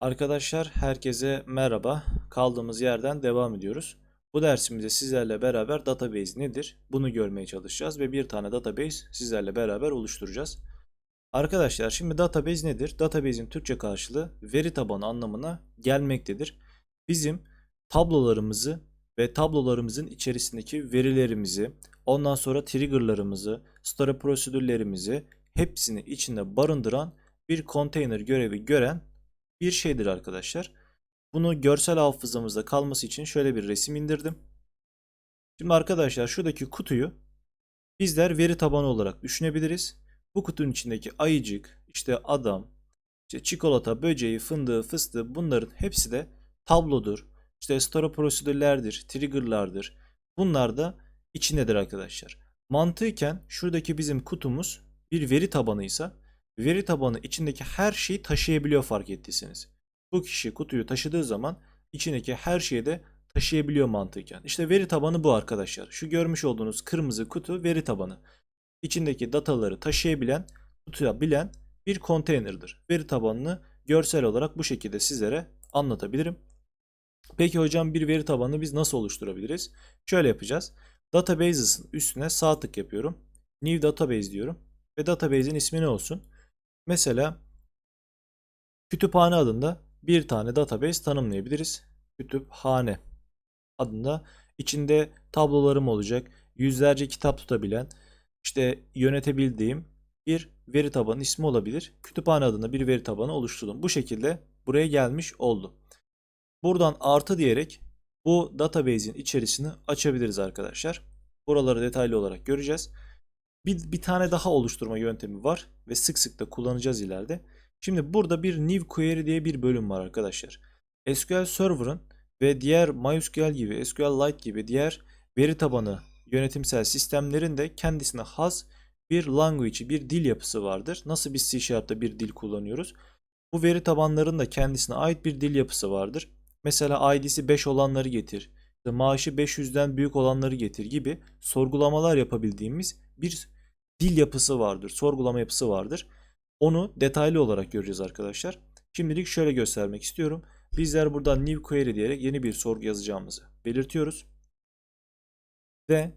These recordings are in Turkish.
Arkadaşlar herkese merhaba. Kaldığımız yerden devam ediyoruz. Bu dersimizde sizlerle beraber database nedir? Bunu görmeye çalışacağız ve bir tane database sizlerle beraber oluşturacağız. Arkadaşlar şimdi database nedir? Database'in Türkçe karşılığı veri tabanı anlamına gelmektedir. Bizim tablolarımızı ve tablolarımızın içerisindeki verilerimizi, ondan sonra triggerlarımızı, story prosedürlerimizi hepsini içinde barındıran bir container görevi gören bir şeydir arkadaşlar. Bunu görsel hafızamızda kalması için şöyle bir resim indirdim. Şimdi arkadaşlar şuradaki kutuyu bizler veri tabanı olarak düşünebiliriz. Bu kutunun içindeki ayıcık, işte adam, işte çikolata, böceği, fındığı, fıstığı bunların hepsi de tablodur. İşte story prosedürlerdir, triggerlardır. Bunlar da içindedir arkadaşlar. Mantıken şuradaki bizim kutumuz bir veri tabanıysa veri tabanı içindeki her şeyi taşıyabiliyor fark ettiyseniz. Bu kişi kutuyu taşıdığı zaman içindeki her şeyi de taşıyabiliyor mantıken. İşte veri tabanı bu arkadaşlar. Şu görmüş olduğunuz kırmızı kutu veri tabanı. İçindeki dataları taşıyabilen, tutabilen bir konteynerdir. Veri tabanını görsel olarak bu şekilde sizlere anlatabilirim. Peki hocam bir veri tabanını biz nasıl oluşturabiliriz? Şöyle yapacağız. Databases'ın üstüne sağ tık yapıyorum. New Database diyorum. Ve database'in ismi ne olsun? Mesela kütüphane adında bir tane database tanımlayabiliriz. Kütüphane adında içinde tablolarım olacak. Yüzlerce kitap tutabilen, işte yönetebildiğim bir veri tabanı ismi olabilir. Kütüphane adında bir veri tabanı oluşturdum. Bu şekilde buraya gelmiş oldu. Buradan artı diyerek bu database'in içerisini açabiliriz arkadaşlar. Buraları detaylı olarak göreceğiz. Bir, bir tane daha oluşturma yöntemi var ve sık sık da kullanacağız ileride. Şimdi burada bir new query diye bir bölüm var arkadaşlar. SQL Server'ın ve diğer MySQL gibi, SQLite gibi diğer veri tabanı yönetimsel sistemlerin de kendisine has bir language, bir dil yapısı vardır. Nasıl biz C Sharp'ta bir dil kullanıyoruz? Bu veri tabanlarının da kendisine ait bir dil yapısı vardır. Mesela ID'si 5 olanları getir, maaşı 500'den büyük olanları getir gibi sorgulamalar yapabildiğimiz bir dil yapısı vardır, sorgulama yapısı vardır. Onu detaylı olarak göreceğiz arkadaşlar. Şimdilik şöyle göstermek istiyorum. Bizler buradan new query diyerek yeni bir sorgu yazacağımızı belirtiyoruz. Ve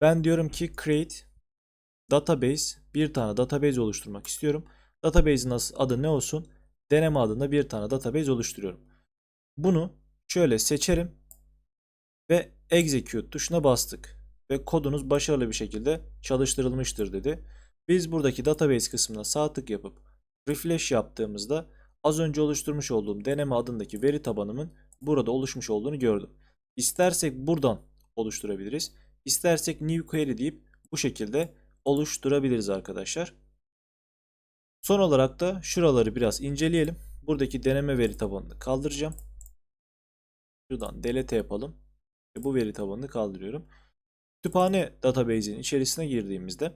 ben diyorum ki create database bir tane database oluşturmak istiyorum. Database'in adı ne olsun? Deneme adında bir tane database oluşturuyorum. Bunu şöyle seçerim ve execute tuşuna bastık ve kodunuz başarılı bir şekilde çalıştırılmıştır dedi. Biz buradaki database kısmına sağ tık yapıp refresh yaptığımızda az önce oluşturmuş olduğum deneme adındaki veri tabanımın burada oluşmuş olduğunu gördüm. İstersek buradan oluşturabiliriz. İstersek new query deyip bu şekilde oluşturabiliriz arkadaşlar. Son olarak da şuraları biraz inceleyelim. Buradaki deneme veri tabanını kaldıracağım. Şuradan delete yapalım. Bu veri tabanını kaldırıyorum. Kütüphane database'in içerisine girdiğimizde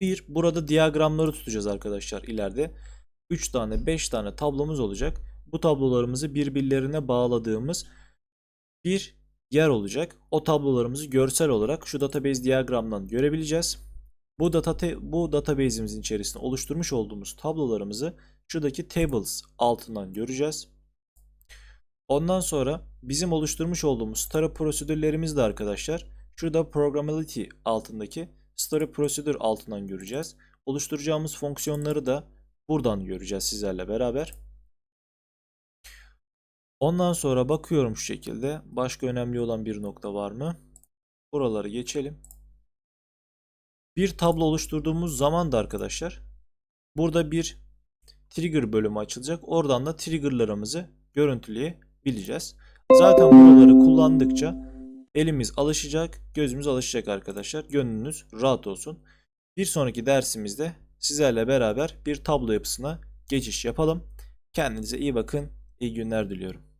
bir burada diyagramları tutacağız arkadaşlar ileride. 3 tane 5 tane tablomuz olacak. Bu tablolarımızı birbirlerine bağladığımız bir yer olacak. O tablolarımızı görsel olarak şu database diyagramdan görebileceğiz. Bu data bu database'imizin içerisinde oluşturmuş olduğumuz tablolarımızı şuradaki tables altından göreceğiz. Ondan sonra bizim oluşturmuş olduğumuz story prosedürlerimiz de arkadaşlar şurada programmability altındaki story prosedür altından göreceğiz. Oluşturacağımız fonksiyonları da buradan göreceğiz sizlerle beraber. Ondan sonra bakıyorum şu şekilde. Başka önemli olan bir nokta var mı? Buraları geçelim. Bir tablo oluşturduğumuz zaman da arkadaşlar burada bir trigger bölümü açılacak. Oradan da triggerlarımızı görüntüleyebileceğiz. Zaten buraları kullandıkça elimiz alışacak, gözümüz alışacak arkadaşlar. Gönlünüz rahat olsun. Bir sonraki dersimizde sizlerle beraber bir tablo yapısına geçiş yapalım. Kendinize iyi bakın. İyi günler diliyorum.